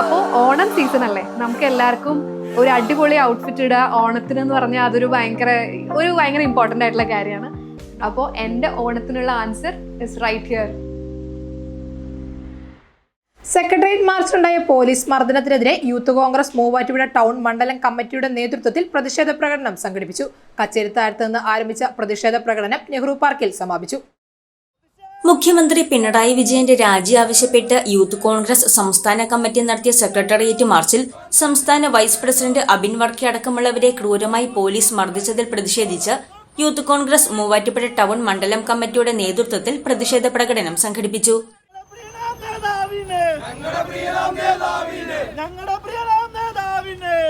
അപ്പോൾ ഓണം സീസൺ അല്ലേ? നമുക്ക് എല്ലാവർക്കും ഒരു അടിപൊളി ഔട്ട്ഫിറ്റ് ഇടുക. ഓണത്തിന് എന്ന് പറഞ്ഞാൽ അതൊരു ഭയങ്കര ഒരു ഭയങ്കര ഇമ്പോർട്ടന്റ് ആയിട്ടുള്ള കാര്യമാണ്. അപ്പോൾ എന്റെ ഓണത്തിനുള്ള answer is right here secretariat മാർച്ചിലുണ്ടായ police മർദ്ദനത്തിനെതിരെ യൂത്ത് കോൺഗ്രസ് മൂവാറ്റുപുഴ ടൗൺ മണ്ഡലം കമ്മിറ്റിയുടെ നേതൃത്വത്തിൽ പ്രതിഷേധ പ്രകടനം സംഘടിപ്പിച്ചു. കച്ചേരിത്താഴത്ത് നിന്ന് ആരംഭിച്ച പ്രതിഷേധ പ്രകടനം നെഹ്റു പാർക്കിൽ സമാപിച്ചു. മുഖ്യമന്ത്രി പിണറായി വിജയന്റെ രാജി ആവശ്യപ്പെട്ട് യൂത്ത് കോൺഗ്രസ് സംസ്ഥാന കമ്മിറ്റി നടത്തിയ സെക്രട്ടേറിയറ്റ് മാർച്ചിൽ സംസ്ഥാന വൈസ് പ്രസിഡന്റ് അബിൻ വർക്കി അടക്കമുള്ളവരെ ക്രൂരമായി പോലീസ് മർദ്ദിച്ചതിൽ പ്രതിഷേധിച്ച് യൂത്ത് കോൺഗ്രസ് മൂവാറ്റുപുഴ ടൗൺ മണ്ഡലം കമ്മിറ്റിയുടെ നേതൃത്വത്തിൽ പ്രതിഷേധ പ്രകടനം സംഘടിപ്പിച്ചു.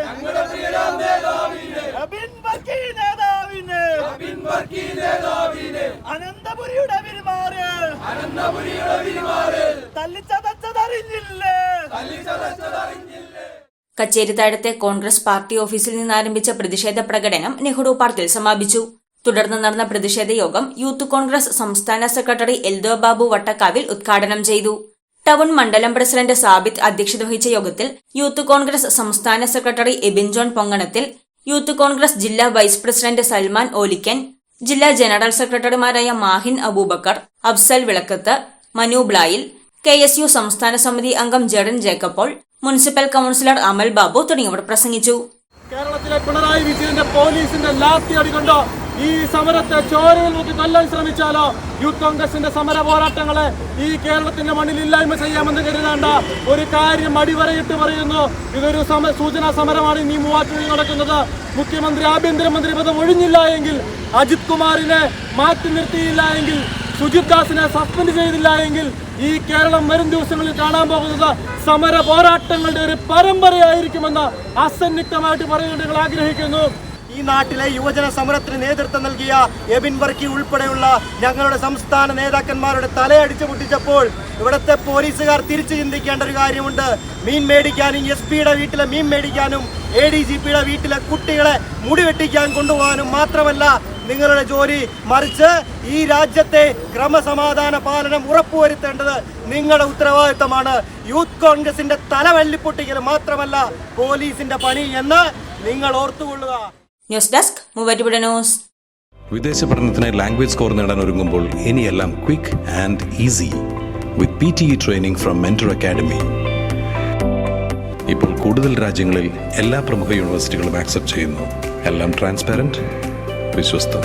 ഞങ്ങളുടെ തല്ലിച്ചതച്ചതറിഞ്ഞില്ലേ? തല്ലിച്ചതച്ചതറിഞ്ഞില്ലേ? കച്ചേരിത്താഴത്തെ കോൺഗ്രസ് പാർട്ടി ഓഫീസിൽ നിന്ന് ആരംഭിച്ച പ്രതിഷേധ പ്രകടനം നെഹ്റു പാർക്കിൽ സമാപിച്ചു. തുടർന്ന് നടന്ന പ്രതിഷേധ യോഗം യൂത്ത് കോൺഗ്രസ് സംസ്ഥാന സെക്രട്ടറി എൽദോ ബാബു വട്ടക്കാവിൽ ഉദ്ഘാടനം ചെയ്തു. ടൗൺ മണ്ഡലം പ്രസിഡന്റ് സാബിത്ത് അധ്യക്ഷത വഹിച്ച യോഗത്തിൽ യൂത്ത് കോൺഗ്രസ് സംസ്ഥാന സെക്രട്ടറി എബിൻ ജോൺ പൊങ്ങണത്തിൽ യൂത്ത് കോൺഗ്രസ് ജില്ലാ വൈസ് പ്രസിഡന്റ് സൽമാൻ ഓലിക്കൻ ജില്ലാ ജനറൽ സെക്രട്ടറിമാരായ മാഹിൻ അബൂബക്കർ അഫ്സൽ വിളക്കത്ത് മനു ബ്ലായിൽ കെ എസ് യു സംസ്ഥാന സമിതി അംഗം Jadon ജേക്കപ്പോൾ municipal councillor Amal Babu തുടങ്ങിയവർ പ്രസംഗിച്ചു. കേരളത്തിലെ പിണറായി വിജയന്റെ പോലീസിന്റെ ലാത്തി അടികൊണ്ടോ ഈ സമരത്തെ ചോരയിൽ നോക്കി കൊല്ലാൻ ശ്രമിച്ചാലോ? യൂത്ത് കോൺഗ്രസിന്റെ സമര പോരാട്ടങ്ങളെ ഈ കേരളത്തിന്റെ മണ്ണിൽ ഇല്ലായ്മ ചെയ്യാമെന്ന് കരുതേണ്ട ഒരു കാര്യം അടിവരയിട്ട് പറയുന്നു. ഇതൊരു സമ സൂചനാ സമരമാണ് ഇനി മൂവാറ്റുപുഴയിൽ നടക്കുന്നത്. മുഖ്യമന്ത്രി ആഭ്യന്തരമന്ത്രി പദം ഒഴിഞ്ഞില്ല എങ്കിൽ അജിത് കുമാറിനെ മാറ്റി നിർത്തിയില്ല എങ്കിൽ സുജിത് ദാസിനെ സസ്പെൻഡ് ചെയ്തില്ല എങ്കിൽ ഈ കേരളം വരും ദിവസങ്ങളിൽ കാണാൻ പോകുന്നത് സമര പോരാട്ടങ്ങളുടെ ഒരു പരമ്പരയായിരിക്കുമെന്ന് അസന്നിഗ്ധമായിട്ട് പറയുന്നത് ഞങ്ങൾ ആഗ്രഹിക്കുന്നു. ഈ നാട്ടിലെ യുവജന സമരത്തിന് നേതൃത്വം നൽകിയ എബിൻ വർക്കി ഉൾപ്പെടെയുള്ള ഞങ്ങളുടെ സംസ്ഥാന നേതാക്കന്മാരുടെ തലയടിച്ചു പൊട്ടിച്ചപ്പോൾ ഇവിടുത്തെ പോലീസുകാർ തിരിച്ചു ചിന്തിക്കേണ്ട ഒരു കാര്യമുണ്ട്. മീൻ മേടിക്കാനും എസ് പിയുടെ വീട്ടിലെ മീൻ മേടിക്കാനും എ ഡി ജി പിയുടെ വീട്ടിലെ കുട്ടികളെ മുടിവെട്ടിക്കാൻ കൊണ്ടുപോകാനും മാത്രമല്ല നിങ്ങളുടെ ജോലി മറിച്ച് ഈ രാജ്യത്തെ ക്രമസമാധാന പാലനം ഉറപ്പുവരുത്തേണ്ടത് നിങ്ങളുടെ ഉത്തരവാദിത്തമാണ്. യൂത്ത് കോൺഗ്രസിന്റെ തലവല്ലിപ്പൊട്ടിക്കൽ മാത്രമല്ല പോലീസിന്റെ പണി എന്ന് നിങ്ങൾ ഓർത്തുകൊള്ളുക. News desk Muvattupuzha news. വിദേശ പഠനത്തിന് ലാംഗ്വേജ് സ്കോർ നേടാൻ ഒരുങ്ങുമ്പോൾ ഇനിയെല്ലാം quick and easy with P T E training from mentor academy. ഇപ്പോൾ കൂടുതൽ രാജ്യങ്ങളിൽ എല്ലാ പ്രമുഖ യൂണിവേഴ്സിറ്റികളും ആക്സെപ്റ്റ് ചെയ്യുന്നു. എല്ലാം ട്രാൻസ്പാരന്റ് വിശ്വസ്തം